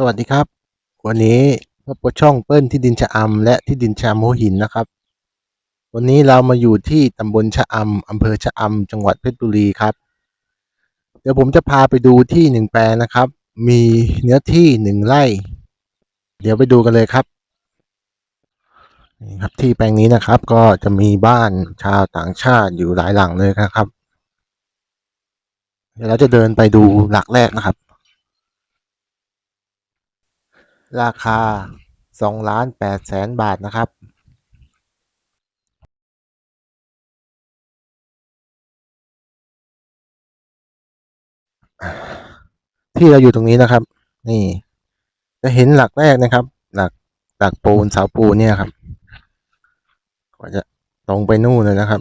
สวัสดีครับ วันนี้พบกับช่องเปิ้ลที่ดินชะอำและที่ดินชะอำหัวหินนะครับ วันนี้เรามาอยู่ที่ตำบลชะอำอำเภอชะอำจังหวัดเพชรบุรีครับ เดี๋ยวผมจะพาไปดูที่หนึ่งแปลงนะครับ มีเนื้อที่หนึ่งไร่ เดี๋ยวไปดูกันเลยครับนี่ครับที่แปลงนี้นะครับก็จะมีบ้านชาวต่างชาติอยู่หลายหลังเลยนะครับ เดี๋ยวเราจะเดินไปดูหลักแรกนะครับ ราคาสองล้านแปดแสนบาทนะครับที่เราอยู่ตรงนี้นะครับ นี่ จะเห็นหลักแรกนะครับ หลักหลักปูนเสาปูนเนี่ยครับก็จะตรงไปนู่นเลยนะครับ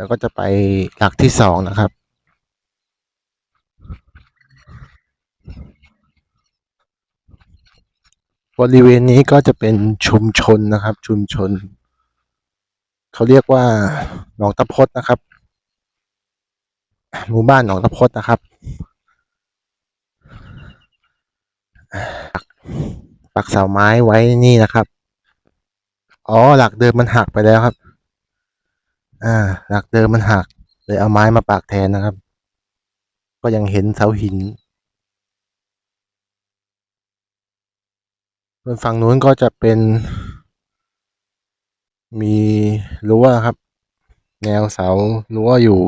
แล้วก็จะไปหลักที่สองนะครับ บริเวณนี้ก็จะเป็นชุมชนนะครับ ชุมชน เขาเรียกว่าหนองตะพดนะครับ หมู่บ้านหนองตะพดนะครับปักปักเสาไม้ไว้นี่นะครับ อ๋อ หลักเดิมมันหักไปแล้วครับ อ่า หลักเดิมมันหัก เลยเอาไม้มาปักแทนนะครับ ก็ยังเห็นเสาหินส่วนฝั่งนู้นก็จะเป็น มีรั้วครับ แนวเสารั้วอยู่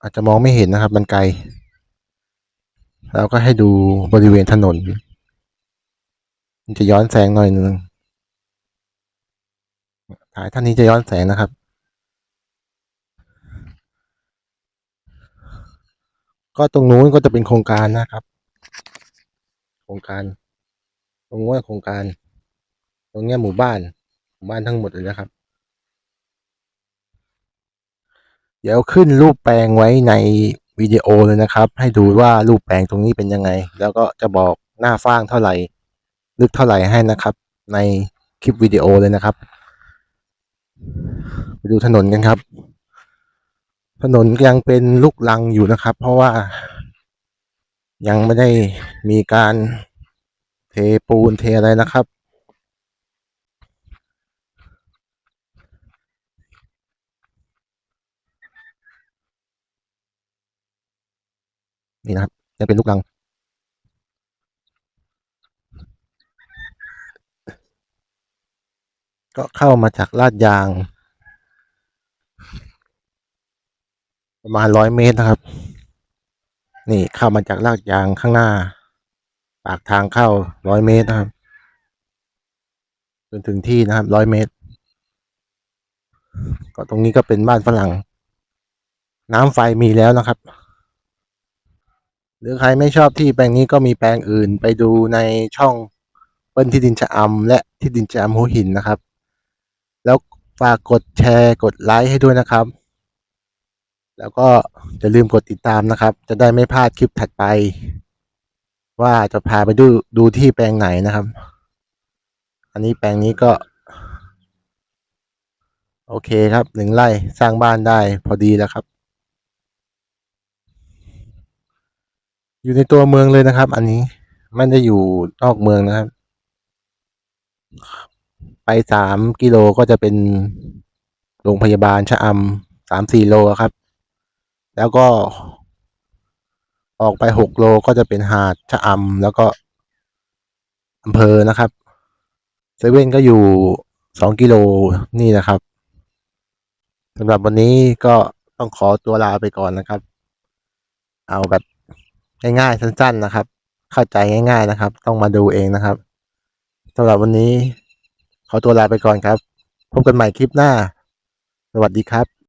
อาจจะมองไม่เห็นนะครับ มันไกล แล้วก็ให้ดูบริเวณถนน มันจะย้อนแสงหน่อยนึง ถ่ายท่านนี้จะย้อนแสงนะครับ ก็ตรงนู้นก็จะเป็นโครงการนะครับ โครงการ ตรงนู้นโครงการ ตรงนี้หมู่บ้านหมู่บ้านทั้งหมดเลยนะครับ เดี๋ยวขึ้นรูปแปลงไว้ในวิดีโอเลยนะครับ ให้ดูว่ารูปแปลงตรงนี้เป็นยังไง แล้วก็จะบอกหน้าฟ้างเท่าไหร่ ลึกเท่าไหร่ให้นะครับ ในคลิปวิดีโอเลยนะครับ ไปดูถนนกันครับ ถนนยังเป็นลูกลังอยู่นะครับ เพราะว่ายังไม่ได้มีการเทปูนเทอะไรนะครับ นี่นะครับยังเป็นลูกลัง ก็เข้ามาจากลาดยาง ประมาณร้อยเมตรนะครับ นี่เข้ามาจากลาดยางข้างหน้า ปากทางเข้าร้อยเมตรนะครับจนถึงที่นะครับร้อยเมตร ก็ตรงนี้ก็เป็นบ้านฝรั่ง น้ำไฟมีแล้วนะครับ หรือใครไม่ชอบที่แปลงนี้ก็มีแปลงอื่นไปดูในช่องเปิ้ลที่ดินชะอำและที่ดินชะอำหัวหินนะครับ ฝากกดแชร์กดไลค์ให้ด้วยนะครับ แล้วก็อย่าลืมกดติดตามนะครับ จะได้ไม่พลาดคลิปถัดไป ว่าจะพาไปดูดูที่แปลงไหนนะครับ อันนี้แปลงนี้ก็ โอเคครับหนึ่งไร่สร้างบ้านได้พอดีแล้วครับ อยู่ในตัวเมืองเลยนะครับ อันนี้ไม่ได้อยู่นอกเมืองนะครับ ไปสามกิโลก็จะเป็นโรงพยาบาลชะอำสามสี่โลครับ แล้วก็ ออกไปหกโลก็จะเป็นหาดชะอำแล้วก็อำเภอนะครับเซเว่นก็อยู่สองกิโลนี่นะครับสำหรับวันนี้ก็ต้องขอตัวลาไปก่อนนะครับ เอาแบบง่ายๆสั้น ๆนะครับ เข้าใจง่าย ๆนะครับ ต้องมาดูเองนะครับสำหรับวันนี้ ขอตัวลาไปก่อนครับ พบกันใหม่คลิปหน้า สวัสดีครับ